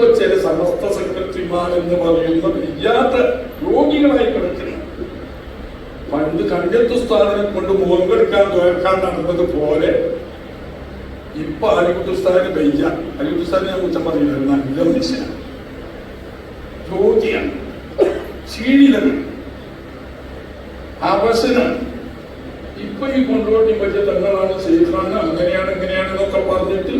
ഇപ്പൊ ചില സമസ്ത സെക്രട്ടറിമാർ എന്ന് പറയുന്ന വയ്യാത്ത രോഗികളായി കിടക്കുന്നു. പണ്ട് കണ്ടെത്തു സ്ഥാപനം കൊണ്ട് മുഖമെടുക്കാൻ തുറക്കാൻ നടന്നത് പോലെ ഇപ്പൊ അലിക്കുട്ടി സ്ഥാനം വയ്യ. അലിക്കുട്ടി സ്ഥാനം ഞാൻ കുറ്റം പറയുന്ന നല്ല മനുഷ്യനാണ് രോഗിയാണ്. ക്ഷീണിതനാണ്. അവശനാണ്. ഇപ്പൊ ഈ കൊണ്ടുപോയി പറ്റിയ തങ്ങളാണ് ചെയ്താണ് അങ്ങനെയാണ് ഇങ്ങനെയാണെന്നൊക്കെ പറഞ്ഞിട്ട്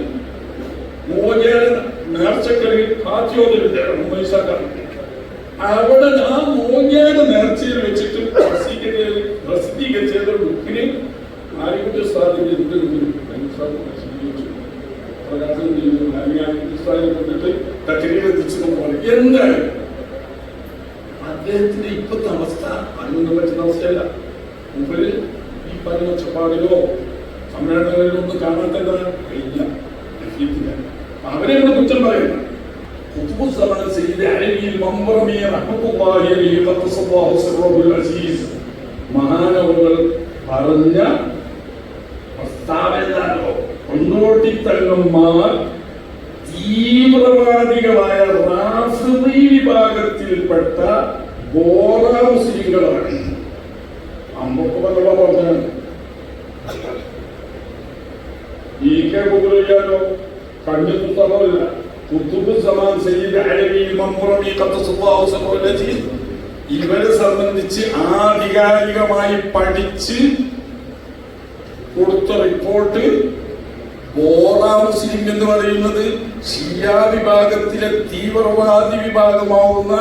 മോചന നേർച്ചക്കളിൽ കാത്യോതിലുണ്ട് ഉമ്മൈസാക്കാണ് അവിടെ ആ മോചന നേർച്ചയിൽ വെച്ചിട്ട് പ്രസിദ്ധീകരിച്ച. പ്രസിദ്ധീകരിച്ച ബുക്കിന് പോലെ എന്തായാലും അദ്ദേഹത്തിന്റെ അവസ്ഥ അന്നൊന്നും പറ്റുന്ന അവസ്ഥയല്ല. മുമ്പിൽ ഈ പറഞ്ഞ ഒച്ചപ്പാടിലോ സമ്മേളനങ്ങളിലോ ഒന്നും കാണാത്തതാണ്. കഴിഞ്ഞ. അവരെ ഇവിടെ കുറ്റം പറയുന്നു ഖുത്ബു സമാൻ സയ്യിദ് അലവിയിൽ മമ്പറമി റഹ്മത്തുള്ളാഹി അലൈഹി ഖദ്ദസല്ലാഹു സിർറഹുൽ അസീസ് മഹാനവറുകൾ പറഞ്ഞ പ്രസ്താവനോ കൊണ്ടോട്ടി തങ്ങന്മാർ തീവ്രവാദികളായ റാഫി വിഭാഗത്തിൽപ്പെട്ട ബോറ മുസ്ലിങ്ങളാണ്. അമ്പൊക്കെ പറഞ്ഞ പറഞ്ഞാണ്. ഈ കെ കുതിരയ്യാലോ കണ്ണിൽ തറവില്ല കുത്തുബ് സമാൻ സയ്യിദ് അലവി സിർറഹുൽ അസീസ് ഇവരെ സംബന്ധിച്ച് ആധികാരികമായി പഠിച്ച് കൊടുത്ത റിപ്പോർട്ട് ബോറ മുസ്ലിം എന്ന് പറയുന്നത് ഷിയ വിഭാഗത്തിലെ തീവ്രവാദി വിഭാഗമാവുന്ന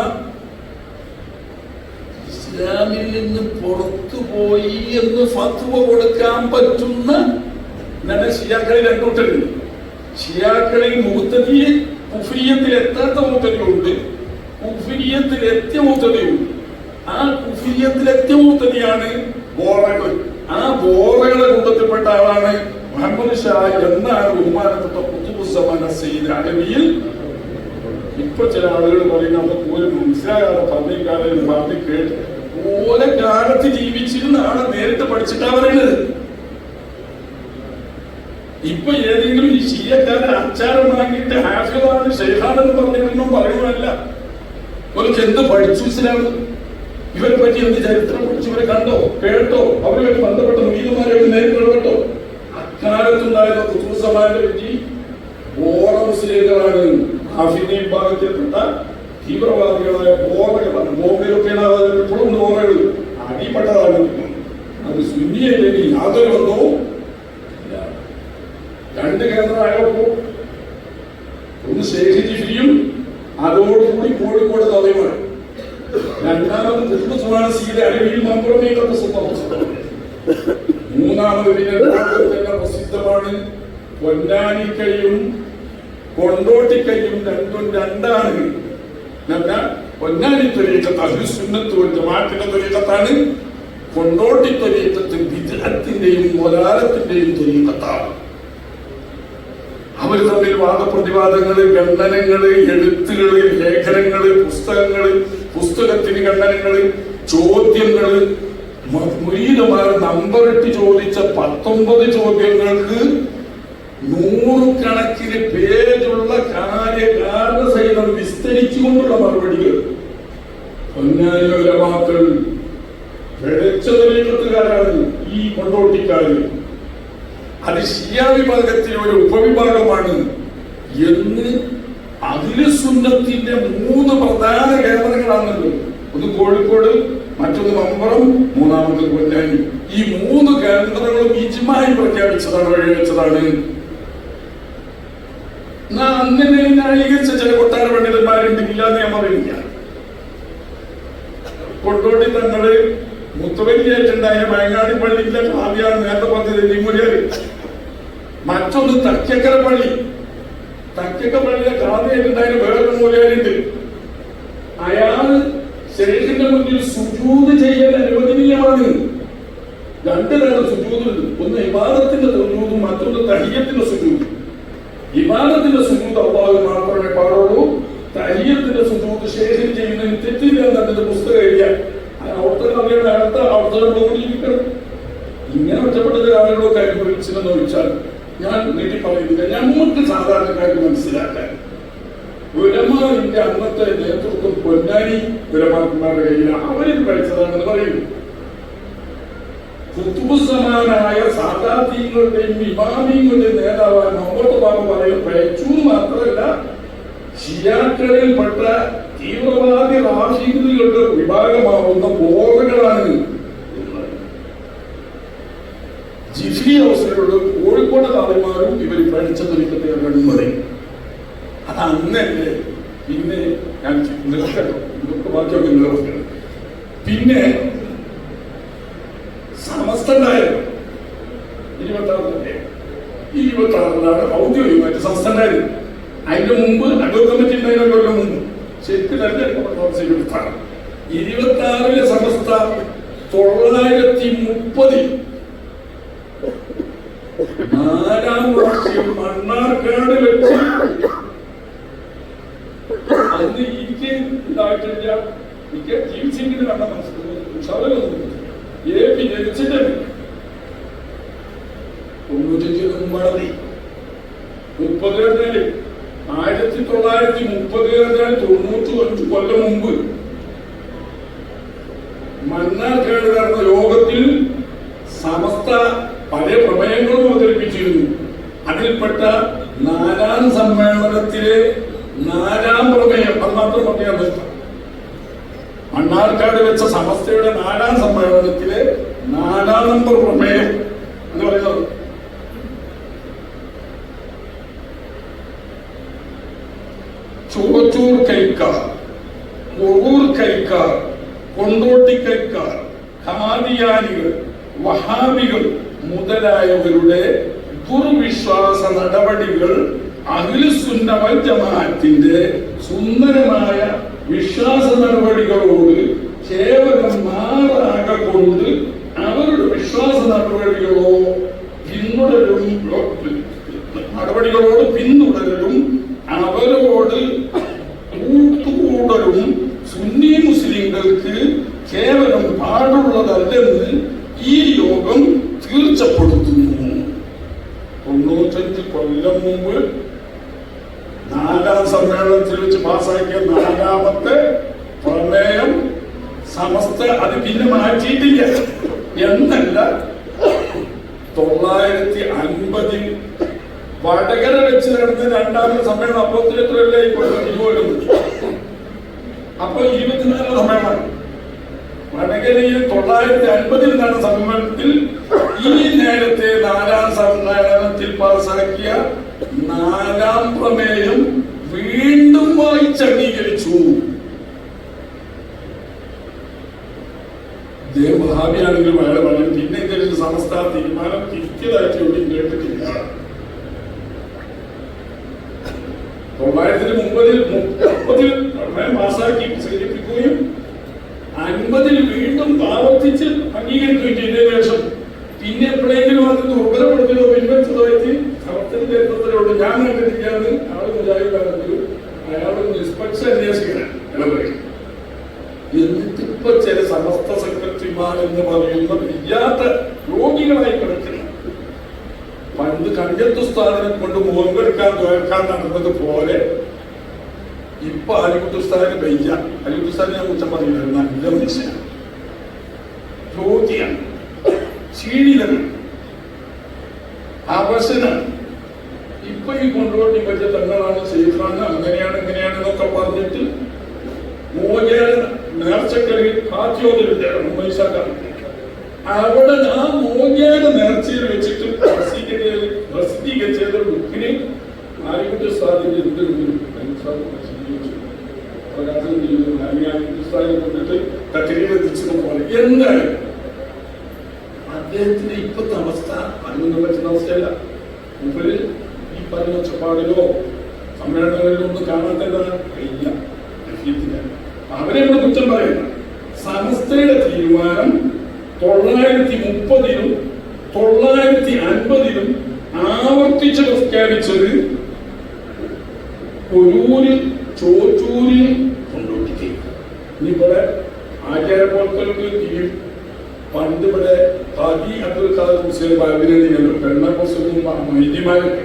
ഇസ്ലാമിൽ നിന്ന് പുറത്തു പോയി എന്ന് ഫത്വ കൊടുക്കാൻ പറ്റുന്ന ഷിയാക്കളിൽ രണ്ടൂട്ടുണ്ട് ഷിയാക്കളിൽ മുത്തതിയെ കുഫിയത്തിൽ എത്താത്ത മൂത്തതയുണ്ട്? കുഫിയത്തിൽ എത്തിയ മൂത്തതയുണ്ട് ആ കുഫിയത്തിൽ എത്തിയ മൂത്തതയാണ് ബോറകൾ. ആ ബോറകളെ കൂട്ടത്തിൽപ്പെട്ട ആളാണ് മുഹമ്മദ് ഷാ എന്നാണ് ബഹുമാനപ്പെട്ട കുത്തുബുസമാന സെയ്ദ് അലവിയിൽ ഇപ്പൊ ചില ആളുകൾ പറയുന്ന ഒരു മനസ്സിലാകാതെ പറഞ്ഞേക്കാതെ പറഞ്ഞ് കേട്ട് ഓലെ കാലത്ത് ജീവിച്ചിരുന്ന നേരിട്ട് പഠിച്ചിട്ടാ പറയുന്നത്. ഇപ്പൊ ഏതെങ്കിലും ഈ ശീലക്കാരെ അച്ചാരം വാങ്ങിയിട്ട് ഹാഫിളാണ് ഷെയ്ഖാണെന്ന് പറഞ്ഞിട്ടൊന്നും പറയുന്നതല്ല. ഇവർക്ക് എന്ത് പഠിച്ചു മനസ്സിലാവും ഇവരെ പറ്റി എന്ത് ചരിത്രം പഠിച്ചു? ഇവരെ കണ്ടോ? കേട്ടോ? അവരുമായിട്ട് ബന്ധപ്പെട്ട? മീതുമാരുമായിട്ട് നേരിട്ട് ഇടപെട്ടോ? അക്കാലത്തുണ്ടായിരുന്ന കുത്തുസമാന്റെ പറ്റി ബോറ മുസ്ലിങ്ങളാണ് ഹാഫിദി വിഭാഗത്തിൽപ്പെട്ട തീവ്രവാദികളായ ബോറകളാണ് ബോംബെയിലൊക്കെയാണ് ഇപ്പോഴും ബോറകൾ അടിപ്പെട്ടതാണ് അത് സുന്നിയല്ലെങ്കിൽ യാതൊരു ഇല്ല. രണ്ട് കേന്ദ്രമായപ്പോ ഒന്ന് ശേഖി ജിഫിയും അതോടുകൂടി കോഴിക്കോട് തവയുമാണ് രണ്ടാമത് മുസ്ലിമാണ് സീത അരുവിയിൽ മമ്പുറമേക്കൊക്കെ സ്വന്തം മൂന്നാമത് പിന്നെ ലോകത്തിൽ തന്നെ പ്രസിദ്ധമാണ് പൊന്നാനിക്കൈയും കൊണ്ടോട്ടിക്കയും രണ്ടും രണ്ടാണ്. പൊന്നാനി തൊരീക്കത്ത് അഹിസുന്നത്ത് തൊരീക്കത്താണ് കൊണ്ടോട്ടി തൊരീക്കത്ത് വിദ്യത്തിന്റെയും മൊലാലത്തിന്റെയും തൊരീക്കത്താണ് അവർ തമ്മിൽ വാദപ്രതിവാദങ്ങൾ ഖണ്ഡനങ്ങൾ എഴുത്തുകൾ ലേഖനങ്ങൾ പുസ്തകങ്ങൾ പുസ്തകത്തിന് ഖണ്ഡനങ്ങൾ ചോദ്യങ്ങൾ മ- മുരീദമാർ നമ്പറിട്ട് ചോദിച്ച പത്തൊമ്പത് ചോദ്യങ്ങൾക്ക് നൂറുകണക്കിന് പേജുള്ള കാര്യകാരണ സഹിതം വിസ്തരിച്ചുകൊണ്ടുള്ള മറുപടികൾ. പൊന്നാനി ഉലമാക്കൾ പിഴച്ച ഈ കൊണ്ടോട്ടിക്കാര്. അത് ഷിയ വിഭാഗത്തിലെ ഒരു ഉപവിഭാഗമാണ് എന്ന് അതിൽ സുന്നത്തിന്റെ മൂന്ന് പ്രധാന കേന്ദ്രങ്ങളാണല്ലോ ഒന്ന് കോഴിക്കോട് മറ്റൊന്ന് മമ്പറം മൂന്നാമത് പൊന്നാനി. ഈ മൂന്ന് കേന്ദ്രങ്ങളും ഇജ്മായി പ്രഖ്യാപിച്ചതാണ് വഴിവെച്ചതാണ്. എന്നാ അന്നിനെ ന്യായീകരിച്ച ചില കൊട്ടാര പണ്ഡിതന്മാരുണ്ടെങ്കിൽ എന്ന് ഞാൻ പറയുന്നില്ല. കൊണ്ടോട്ടി തങ്ങൾ മുത്തവല്ലിയായിട്ടുണ്ടായ വയങ്ങാടി പള്ളിയിലെ കാവ്യാണ് നേരത്തെ പറഞ്ഞത് ലിമുരിയാൽ മറ്റൊന്ന് തക്കക്കര പള്ളി. തക്കക്ക പള്ളിയിലെ കാവ്യായിട്ടുണ്ടായ വേറൊരു മൂലയാലുണ്ട് അയാൾ ശരീരത്തിന്റെ മുന്നിൽ സുജൂത് ചെയ്യാൻ അനുവദനീയമാണ്. രണ്ട് തരം സുജൂതുണ്ട്. ഒന്ന് വിവാദത്തിന്റെ സുജൂതും മറ്റൊന്ന് തഹിയത്തിന്റെ സുജൂത്. ഇബാദത്തിന്റെ സുജൂത് അള്ളാഹു മാത്രമേ പാടുള്ളൂ. തയ്യത്തിന്റെ സുജൂത് ശേഷം ചെയ്യുന്നതിന് തെറ്റില്ല എന്നതിന്റെ പുസ്തകം എഴുതിയാൽ അവിടുത്തെ നദിയുടെ അടുത്ത അവിടുത്തെ കൂടിയിരിക്കണം ഇങ്ങനെ ഒറ്റപ്പെട്ടത് ആളുകളൊക്കെ അനുഭവിച്ചില്ലെന്ന് ചോദിച്ചാൽ ഞാൻ നീട്ടി പറയുന്നില്ല. നമുക്ക് സാധാരണക്കാർക്ക് മനസ്സിലാക്കാൻ. ഉലമ ഇതിന്റെ അന്നത്തെ നേതൃത്വം പൊന്നാനി ഗുരുമാന്മാരുടെ കയ്യിലാണ്. അവരിൽ പഠിച്ചതാണെന്ന് പറയുന്നു കുത്തുബുസമാനായ സാദാത്യങ്ങളുടെയും ഇമാമിങ്ങളുടെയും നേതാവായ മുഹമ്മദ് ബാബ പറയും പയച്ചു മാത്രമല്ല ഷിയാക്കളിൽപ്പെട്ട തീവ്രവാദി റാഷീദുകളുടെ വിഭാഗമാവുന്ന ബോധകളാണ് ജിഫി ഹൗസിലുള്ള കോഴിക്കോട് താലമാരും ഇവർ പഠിച്ചതൊരിക്കത്തെ പറയും അത് അന്നല്ലേ പിന്നെ ഞാൻ നിർത്തണം ഇതൊക്കെ ബാക്കിയൊക്കെ നിർത്തണം പിന്നെ സമസ്ത ഇരുപത്തി ആറിലെ ഇരുപത്തി ഉണ്ടായത് അതിന്റെ മുമ്പ് അഡോ കമ്മിറ്റി ഉണ്ടായിരുന്ന മുമ്പ്. ശരിക്കും തന്നെ ഇരുപത്തി ആറിലെ സമസ്ത തൊള്ളായിരത്തി മുപ്പതിൽ നാലാം വർഷം മണ്ണാർക്കാട് വെച്ച് അന്ന് എനിക്ക് ഇതായിട്ടില്ല. എനിക്ക് ജീവിച്ചെങ്കിലും കണ്ട മനസ്സിലാവുന്നു ഏ പി ജനിച്ചിട്ടുണ്ട്. തൊണ്ണൂറ്റഞ്ച് മുമ്പാണ് മുപ്പത് കഴിഞ്ഞാൽ ആയിരത്തി തൊള്ളായിരത്തി മുപ്പത് കഴിഞ്ഞാൽ തൊണ്ണൂറ്റി അഞ്ച് കൊല്ലം മുമ്പ് മണ്ണാർക്കാട് നടന്ന യോഗത്തിൽ സമസ്ത പല പ്രമേയങ്ങളും അവതരിപ്പിച്ചിരുന്നു. അതിൽപ്പെട്ട നാലാം സമ്മേളനത്തിലെ നാലാം പ്രമേയം അത് മാത്രം പറ്റും മണ്ണാർക്കാട് വെച്ച സമസ്തയുടെ നാലാം സമ്മേളനത്തിലെ നാലാം നമ്പർ പ്രമേയം എന്ന് പറയുന്നത് കൈക്കാർ ഉറൂർ കൈക്കാർ കൊണ്ടോട്ടി കൈക്കാർ ഖാദിയാനികൾ വഹാബികൾ മുതലായവരുടെ ദുർവിശ്വാസ നടപടികൾ അഖിലുസുന്നവൽ ജമാഅത്തിന്റെ സുന്ദരമായ വിശ്വാസ നടപടികളോട് കേവലം മാറാക കൊണ്ട് അവരുടെ വിശ്വാസ നടപടികളോ പിന്തുടരും നടപടികളോട് പിന്തുടരലും അവരോട് മുസ്ലിങ്ങൾക്ക് കേവലം പാടുള്ളതല്ലെന്ന് ഈ യോഗം തീർച്ചപ്പെടുത്തുന്നു. തൊണ്ണൂറ്റഞ്ച് കൊല്ലം മുമ്പ് നാലാം സമ്മേളനത്തിൽ വെച്ച് പാസാക്കിയ നാലാമത്തെ പ്രമേയം സമസ്ത അത് പിന്നെ മാറ്റിയിട്ടില്ല. എന്നല്ല തൊള്ളായിരത്തി അൻപതിൽ വടകര വെച്ച് നടന്ന രണ്ടാമത്തെ സമ്മേളനം അപ്പത്തിൽ എത്രയല്ലേ ഇരുപത് അപ്പൊ ഇരുപത്തിനാല് സമ്മേളനം വടകരയിൽ തൊള്ളായിരത്തി അൻപതിൽ നടന്ന സമ്മേളനത്തിൽ ഈ നേരത്തെ നാലാം സമ്മേളനത്തിൽ പാസാക്കിയ നാലാം പ്രമേയം വീണ്ടും വായിച്ചംഗീകരിച്ചു ദേവഭാവിയാണെങ്കിൽ വളരെ പറഞ്ഞു പിന്നെ ഇതിൽ സമസ്ത തീരുമാനം തിരിച്ചതായിട്ട് എവിടെയും കേട്ടിട്ടില്ല. തൊള്ളായിരത്തി മുപ്പതിൽ മുപ്പതിൽ പ്രമേയം പാസാക്കി സ്വീകരിപ്പിക്കുകയും അൻപതിൽ വീണ്ടും ആവർത്തിച്ച് അംഗീകരിക്കുകയും ചെയ്തതിനു ശേഷം പിന്നെ എപ്പോഴെങ്കിലും അത് ദുർബലപ്പെടുത്തുകയോ എത്തി ഞാൻ കണ്ടിരിക്കാന്ന് ആൾ മുജാഹിദാണെങ്കിൽ അയാൾ നിഷ്പക്ഷ അന്വേഷിക്കണം എന്നിട്ടിപ്പോ ചില സമസ്ത സെക്രട്ടറിമാർ എന്ന് പറയുന്ന വയ്യാത്ത രോഗികളായി കിടക്കണം പണ്ട് കഞ്ചത്ത് സ്ഥാനം കൊണ്ട് മുഖം കേൾക്കാൻ നടന്നത് പോലെ ഇപ്പൊ അലിക്കുത്തുസ്ഥാന് വയ്യ. അലിക്കുത്തുസ്ഥാനെ ഞാൻ കുറിച്ച് പറയുന്നത് നല്ല മനുഷ്യനാണ്. രോഗിയാണ് അവശനാണ് ഇപ്പൊ ഈ കൊണ്ടോട്ടി പറ്റിയ തങ്ങളാണ് ചെയ്താണ് അങ്ങനെയാണ് ഇങ്ങനെയാണെന്നൊക്കെ പറഞ്ഞിട്ട് മോചന നേർച്ചക്കളിൽ കാത്യോതിലുണ്ട് ഉമ്മൈസാക്കാണ് അവിടെ ആ മോചന നേർച്ചയിൽ വെച്ചിട്ട് പ്രസിദ്ധീകരിച്ചത് പ്രസിദ്ധീകരിച്ച. ബുക്കിന് ആലിക്കുട്ടി സാധിന്റെ പോലെ. എന്താണ്? അദ്ദേഹത്തിന്റെ ഇപ്പോഴത്തെ അവസ്ഥ അതിനൊന്നും പറ്റുന്ന അവസ്ഥയല്ല. മുമ്പിൽ ഈ പറഞ്ഞ ഒച്ചപ്പാടിലോ സമ്മേളനങ്ങളിലോ ഒന്നും രഫീഖില്ല. അവരെ കുറ്റം പറയുന്നു സമസ്തയുടെ തീരുമാനം തൊള്ളായിരത്തി മുപ്പതിലും തൊള്ളായിരത്തി അൻപതിലും ആവർത്തിച്ച് പ്രഖ്യാപിച്ചത് ഒരൂര് ചോറ്റൂര് കൊണ്ടോട്ടിക്ക് ഇവിടെ ആചാരപ്രവർത്തകർക്ക് ഈ പണ്ട് ഇവിടെ ഹാജി അബ്ദുൽ ഖാദർ മുസ്ലിം അഭിനന്ദിക്കുന്നു പെരുന്നാൾ മൈദ്യമാരൊക്കെ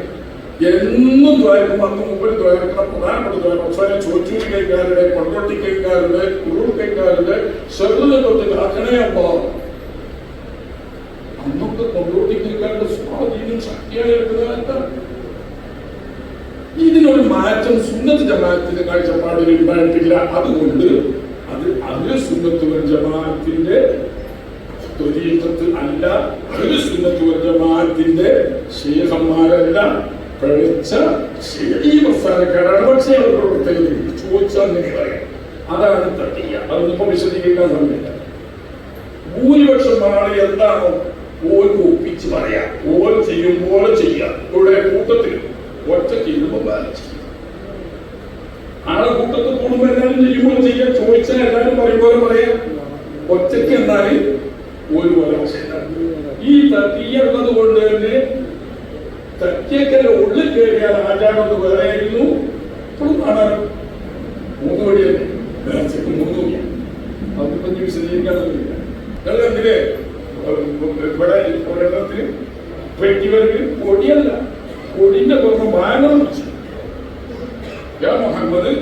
എന്നും ദ്വാരക്കും അന്ന് മുമ്പിൽ ദ്വാരക്കുന്ന പ്രധാനപ്പെട്ട ദ്വാരം അവസാനം ചോറ്റൂരി കൈക്കാരുടെ കൊണ്ടോട്ടി കൈക്കാരുടെ കുറുർ കൈക്കാരുടെ കാക്കണേ അമ്മ. അന്നൊക്കെ കൊണ്ടോട്ടി കൈക്കാരുടെ സ്വാധീനം ശക്തിയായി എടുക്കുന്നതല്ല ഇതിനൊരു മാറ്റം സുന്നത്ത് ജമാഅത്തിന്റെ കാഴ്ചപ്പാടിൽ ഉണ്ടായിട്ടില്ല. അതുകൊണ്ട് അത് അതിലെ സുന്നത്ത് ജമാത്തിന്റെ ത്വരീക്കത്ത് അല്ല അതിലെ സുന്നത്ത് ജമാത്തിന്റെ ശേഖന്മാരല്ല പഴിച്ച ഈ പ്രസ്ഥാനക്കാരാണ് പക്ഷേ പ്രവർത്തകർ ചോദിച്ചാൽ നിങ്ങളെ അതാണ് തട്ടിയ. അതൊന്നിപ്പോ വിശദീകരിക്കാൻ സമയമില്ല ഭൂരിപക്ഷം ആൾ എന്താണോ ഓർക്ക് ഒപ്പിച്ച് പറയാം. ഓർ ചെയ്യും പോലെ ചെയ്യാം. ഇവിടെ കൂട്ടത്തിൽ ഒറ്റ ചെയ്യുമ്പോൾ ബാലൻസ് ചെയ്യും ആളെ കൂട്ടത്തിൽ കൂടുമ്പോ എല്ലാവരും ചെയ്യുമ്പോൾ ചെയ്യാം. ചോദിച്ചാൽ എല്ലാവരും പറയും പോലെ പറയാം. ഒറ്റയ്ക്ക് എന്നാൽ ഒരു പോലെ ഈ തട്ടിയുള്ളത് കൊണ്ട് തന്നെ തട്ടിയക്കര ഉള്ളിൽ കയറിയാൽ ആചാരം വേറെയായിരുന്നു ഇപ്പോഴും കാണാൻ മൂന്ന് വഴിയല്ലേ നേർച്ചയ്ക്ക് മൂന്ന് വഴിയാണ് അതിപ്പോ നീ വിശദീകരിക്കാനൊന്നുമില്ല നിങ്ങളെന്തിനെ ഇവിടെ ഒരെണ്ണത്തിന് വെട്ടിവർക്ക് കൊടിയല്ല കൊടിന്റെ പുറമെ വാങ്ങണം വെച്ചു. യാ മുഹമ്മദ്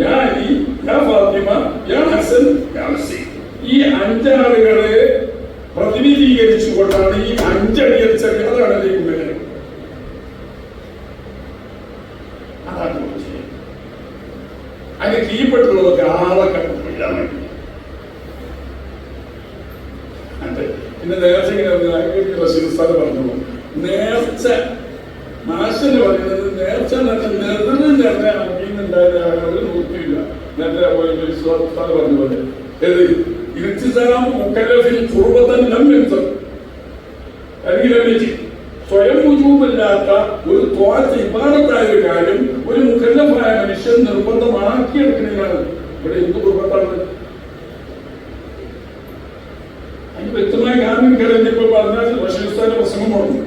യാ അലി യാ ഫാത്തിമ യാ ഹസൻ യാ ഹസീൻ. ഈ അഞ്ചാളുകളെ പ്രതിനിധീകരിച്ചുകൊണ്ടാണ് ഈ അഞ്ചടിയച്ച അതാണ് ദൈവം അതാണ് വിഷയം. അതിന് കീഴ്പ്പെട്ടുള്ളതൊക്കെ ആളെ കണ്ടില്ല അതെ. പിന്നെ നേർച്ച ഇങ്ങനെ ഒന്ന് ആയിരത്തി റഷീദ് ഉസ്താദ് പറഞ്ഞു. നേർച്ച മാഷന് പറയുന്നത് നേർച്ച നെറിന് നേർച്ച അറിയുന്നുണ്ടായത് ഒരു നോക്കിയില്ല നേരത്തെ ഉസ്താദ് പറഞ്ഞ പോലെ. ഏത്? ഇരുത്തിസാം മുക്കലഫിൽ ലംഘിച്ചത് അല്ലെങ്കിൽ സ്വയം രുജുവില്ലാത്ത ഒരു തോറ്റ ഇബാദത്തായ ഒരു കാര്യം ഒരു മുഖല്ലമായ മനുഷ്യൻ നിർബന്ധമാക്കിയെടുക്കുന്നതിനാണ്. ഇവിടെ എന്ത് കുർബത്താണ് അതിന് വ്യക്തമായ കാരണം കഴിഞ്ഞപ്പോ പറഞ്ഞാൽ റഷീസ്ഥാന്റെ പ്രസംഗം പറഞ്ഞു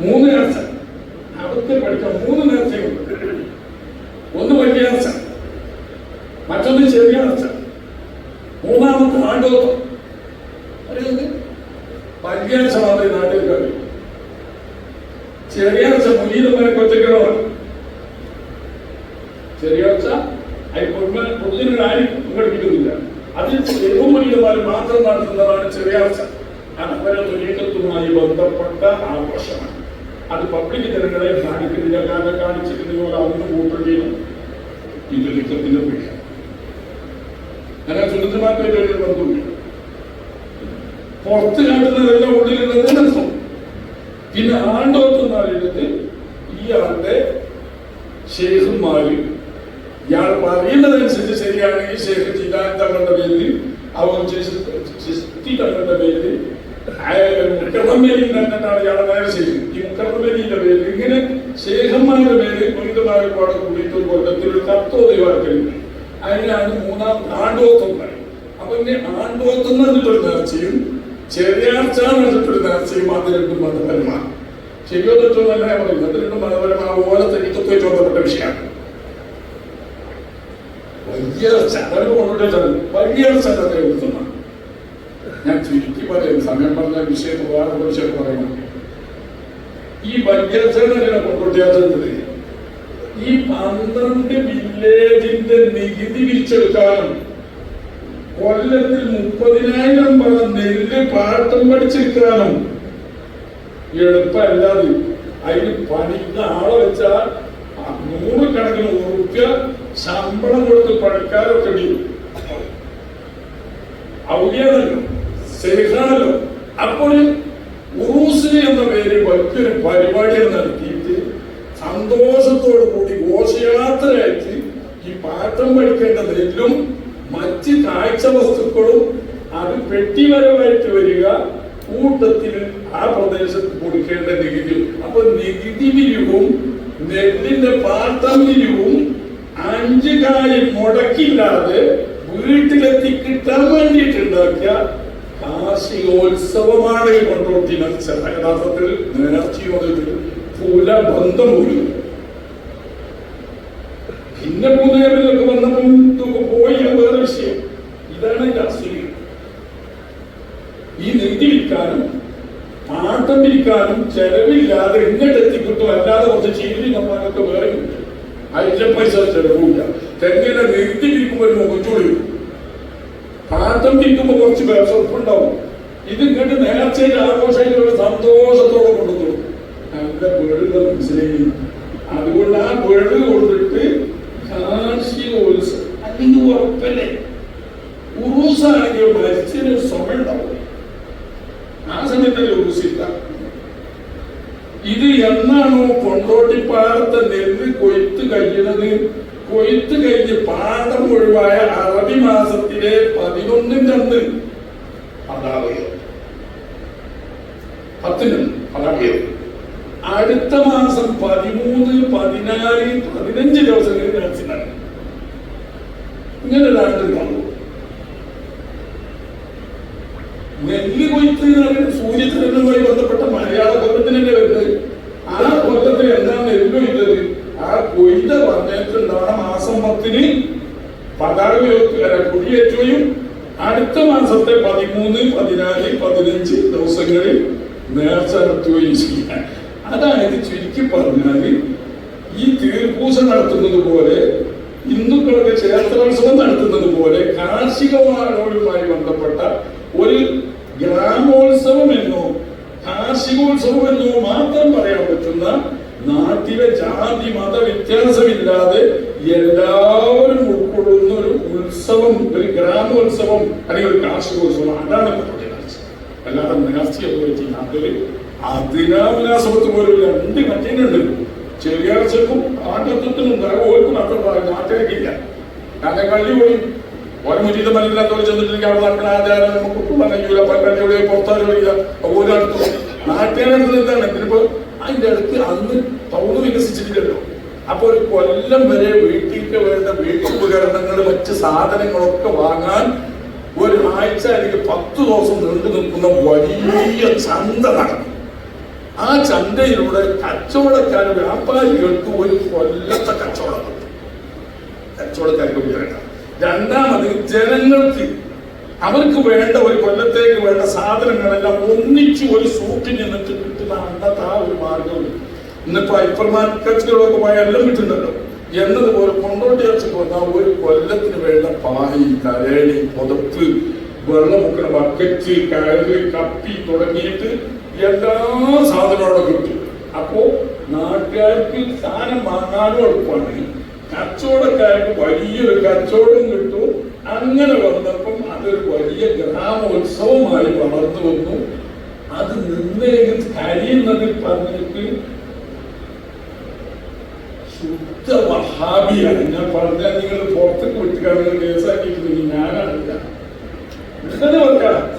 മൂന്ന് നേർച്ച അവിടുത്തെ പഠിക്കാം മൂന്ന് നേർച്ചയുണ്ട് ഒന്ന് വലിയ നേർച്ച മറ്റൊന്ന് ചെറിയ നേർച്ച മൂന്നാമത്തെ ആണ്ടോത്തം അറിയുന്നത് വലിയ നേർച്ച മാത്രമേ നാട്ടിൽ കഴിയൂ ചെറിയ നേർച്ച മുനീതന്മാരെ കൊച്ചക്കിടമാണ് ചെറിയ നേർച്ച അതിൽ ദൈവമണിയന്മാർ മാത്രം നടത്തുന്നതാണ് ചെറിയ നേർച്ച അത് അവരെ തൊലീകത്തുമായി ബന്ധപ്പെട്ട ആഘോഷമാണ്. അത് പബ്ലിക് ജനങ്ങളെ കാണിക്കുന്നില്ല കാരണം കാണിച്ചിട്ടുണ്ടെങ്കിൽ അന്ന് കൂട്ടുകയും ഇത് ലിഖത്തിന്റെ പേര് അങ്ങനെ ഒരു ബന്ധമില്ല പുറത്ത് കാട്ടുന്നതെല്ലാം ഉള്ളിലുള്ളത് പിന്നെ ആണ്ടോത്ത് ആളുള്ളത് ഇയാളുടെ ശേഷം മാറി ഇയാൾ പറയുന്നതനുസരിച്ച് ശരിയാണെങ്കിൽ ശേഷം ചിതാൻ തങ്ങളുടെ പേരിൽ അവർ ചിസ്തി തങ്ങളുടെ പേരിൽ മുക്കർമ്മേലി തന്നെയാണ് ഇയാളെ നേരെ ചെയ്തത് ഈ മുക്കർമ്മേലിന്റെ പേരിൽ ഇങ്ങനെ ശേഖന്മാരുടെ പേരിൽ പുനിതമായ പാടെ കൂടിയിട്ട് തത്വ അതിനാണ് മൂന്നാം ആണ്ടോത്തം പറയും അപ്പൊ ഇനി ആണ്ടോത്തം എന്നിട്ടൊരു നേർച്ചയും ചെറിയാർച്ച എന്നിട്ടൊരു നേർച്ചയും അത് രണ്ടും മതപരമാണ് ശരിയോ തെറ്റോ എന്നല്ല പറയും അത് രണ്ടും മതപരമാവുപോലെ തനിക്കത്വമായിട്ട് ചോദ്യപ്പെട്ട വിഷയമാണ് വലിയ ചടങ്ങ് കൊണ്ടുവരുന്നത് വലിയ ചടങ്ങ് എഴുതുന്ന. ഞാൻ ചുരുക്കി പറയും സമയം പറഞ്ഞ വിഷയം വേറെ വിഷയം പറയണം. ഈ വലിയ ചടങ്ങിനെ കൊണ്ടുവരുന്നത് ഈ പന്ത്രണ്ട് വില്ലേജിന്റെ നികുതി പിരിച്ചെടുക്കാനും കൊല്ലത്തിൽ മുപ്പതിനായിരം പറ നെല്ല് പാട്ടം പഠിച്ചെടുക്കാനും എളുപ്പമല്ലാതെ അതിന് പണിക്കുന്ന ആളെ വെച്ചാൽ നൂറുകണക്കിന് ഉറുപ്പ്യ ശമ്പളം കൊടുത്ത് പണിക്കാരൊക്കെ ഉണ്ട് ഔദ്യാണല്ലോ സേഹാണല്ലോ അപ്പോൾ ഉറൂസ് എന്ന പേര് വലിയൊരു പരിപാടികൾ നടത്തിയിട്ട് സന്തോഷത്തോടു കൂടി ഘോഷയാത്രയായിട്ട് ഈ പാട്ടം പഠിക്കേണ്ട നെല്ലും മറ്റ് കാഴ്ച വസ്തുക്കളും അത് പെട്ടിവരവായിട്ട് വരിക കൂട്ടത്തിൽ ആ പ്രദേശത്ത് കൊടുക്കേണ്ട നികുതി. അപ്പൊ നികുതി പിരിവും നെല്ലിന്റെ പാട്ടം പിരിവും അഞ്ച് കാര്യം മുടക്കില്ലാതെ വീട്ടിലെത്തി കിട്ടാൻ വേണ്ടിയിട്ടുണ്ടാക്കിയ കാർഷികോത്സവമാണ് ഈ കൊണ്ടോട്ടി നേർച്ച യഥാർത്ഥത്തിൽ നേർച്ചയോട് പുല ബന്ധം പോലും ഭൂദേവനൊക്കെ വന്നപ്പം ഇതൊക്കെ പോയി അത് വേറെ വിഷയം ഇതാണ് ഇതിന്റെ അസുഖം ഈ നികുതി വിൽക്കാനും പാട്ടം വിറ്റുകൊണ്ടിരിക്കാനും ചെലവില്ലാതെ ഇങ്ങോട്ട് എത്തിക്കിട്ടും അല്ലാതെ കുറച്ച് ചീരി നമ്മളൊക്കെ വേറെ അതിന്റെ പൈസ ചെലവില്ല. തെങ്ങിനെ നീട്ടി വിൽക്കുമ്പോൾ മുഖച്ചൂടി പാട്ടം വിൽക്കുമ്പോൾ കുറച്ച് വിഷപ്പുണ്ടാവും ഇത് ഇങ്ങോട്ട് ആഘോഷമായിട്ട് ഒരു സന്തോഷത്തോടെ കൊണ്ടുവന്നു. നല്ല വീടുകൾ മനസ്സിലായി. അതുകൊണ്ട് ആ വീട് കൊണ്ടിട്ട് കാർഷിക ഉത്സവം. അല്ലെങ്കിൽ ഉറപ്പല്ലേ? ഉറൂസാണെങ്കിൽ മരിച്ചതിന് സമയം ഉണ്ടാവും. ആ സമയത്തല്ലേ ഉറൂസില്ല ഇത് എന്നാണോ കൊണ്ടോട്ടിപ്പാടത്തെ നെല്ല് കൊയ്ത്ത് കഴിയണത് കൊയ്ത്ത് കഴിഞ്ഞ് പാടം ഒഴിവായ അറബി മാസത്തിലെ പതിനൊന്നിന്റെ അന്ന് അതാണ് പത്തിന് അതാണ് അടുത്ത മാസം പതിമൂന്ന് പതിനാല് പതിനഞ്ച് ദിവസങ്ങളിൽ ഇങ്ങനെ ഇങ്ങനെ രണ്ടുണ്ടാവും നെല്ല് കൊയ്ത്ത് സൂര്യചന്ദ്രനുമായി ബന്ധപ്പെട്ട മലയാള കൊല്ലത്തിനല്ലേ വരുന്നത്? ആ കൊല്ലത്തിൽ എന്താണ് നെല്ല് കൊയ്തത് ആ കൊയ്ത പറഞ്ഞിട്ടുണ്ടാവണ മാസം പത്തിന് പതാക കൊടിയേറ്റുകയും അടുത്ത മാസത്തെ പതിമൂന്ന് പതിനാല് പതിനഞ്ച് ദിവസങ്ങളിൽ നേർച്ച നടത്തുകയും ചെയ്യാൻ അതായത് ചുരുക്കി പറഞ്ഞാൽ ഈ തീർപ്പൂസ നടത്തുന്നത് പോലെ ഹിന്ദുക്കളൊക്കെ ക്ഷേത്രോത്സവം നടത്തുന്നത് പോലെ കാർഷികവുമായി ബന്ധപ്പെട്ട ഒരു ഗ്രാമോത്സവം എന്നോ കാർഷികോത്സവം എന്നോ മാത്രം പറയാൻ പറ്റുന്ന നാട്ടിലെ ജാതി മത വ്യത്യാസമില്ലാതെ എല്ലാവരും ഉൾക്കൊള്ളുന്ന ഒരു ഉത്സവം ഒരു ഗ്രാമോത്സവം അല്ലെങ്കിൽ ഒരു കാർഷികോത്സവം. അതാണ് ഇപ്പോഴത്തെ നേർച്ച അല്ലാതെ നേർച്ചയൊക്കെ വെച്ച് നാട്ടിൽ അതിനാവിലാസവത്ത് പോലെ രണ്ട് കറ്റീനുണ്ട് ചെറിയാഴ്ചക്കും ആട്ടത്വത്തിനും ഓർക്കും അത്ര നാട്ടിലേക്കില്ല. കാരണം കള്ളി പോയി ഓരോ മുറ്റീത്തെ മനസ്സിലാത്തവർ ചെന്നിട്ടുണ്ടെങ്കിൽ അവിടെ നടക്കുന്ന ആചാരം നമുക്ക് ഉൾക്കൊള്ളാൻ കഴിയൂല പല്ലിയുടെ പുറത്താൻ കഴിയില്ല ഓരോടത്തും ഇതിനിപ്പോ അതിന്റെ അടുത്ത് അന്ന് ടൗണ് വികസിച്ചിട്ടില്ലല്ലോ. അപ്പൊ ഒരു കൊല്ലം വരെ വീട്ടിലേക്ക് വേണ്ട വീട്ടുപകരണങ്ങൾ മറ്റ് സാധനങ്ങളൊക്കെ വാങ്ങാൻ ഒരു ആഴ്ച അല്ലെങ്കിൽ പത്ത് ദിവസം നീണ്ടു നിൽക്കുന്ന വലിയ ചന്ത ആ ചന്തയിലൂടെ കച്ചവടക്കാർ വ്യാപാരികൾക്ക് ഒരു കൊല്ലത്തെ കച്ചവടം കച്ചവടക്കാർക്ക് ഉപയോഗിക്കാം രണ്ടാമത് ജനങ്ങൾക്ക് അവർക്ക് വേണ്ട ഒരു കൊല്ലത്തേക്ക് വേണ്ട സാധനങ്ങളെല്ലാം ഒന്നിച്ച് ഒരു സൂട്ടിൽ നിന്നിട്ട് കിട്ടുന്ന അന്നത്തെ ആ ഒരു മാർഗം ഇന്നിപ്പോ ഹൈപ്പർ മാർക്കറ്റുകളൊക്കെ പോയാൽ എല്ലാം കിട്ടുന്നുണ്ടല്ലോ. എന്നതുപോലെ കൊണ്ടോട്ടി ഇറച്ചി വന്നാൽ ഒരു കൊല്ലത്തിന് വേണ്ട പായി കരേണി പുതപ്പ് വെള്ളമുക്കണ ബക്കറ്റ് കയറ് കപ്പി തുടങ്ങിയിട്ട് എല്ലാ സാധനവും കിട്ടും. അപ്പോ നാട്ടുകാർക്ക് സാധനം വാങ്ങാനും എളുപ്പമാണ്. കച്ചവടക്കാർക്ക് വലിയൊരു കച്ചവടം കിട്ടും. അങ്ങനെ വന്നപ്പം അതൊരു വലിയ ഗ്രാമോത്സവമായി വളർന്നു വന്നു. അത് നിന്നേക്കും കഴിയുന്നതിൽ പറഞ്ഞിട്ട് ശുദ്ധ വഹാബിയാണ്. ഞാൻ പറഞ്ഞാൽ നിങ്ങൾ പുറത്തേക്ക് വിട്ടുകാണെങ്കിൽ കേസാക്കിയിട്ടുണ്ടെങ്കിൽ വെക്കാം.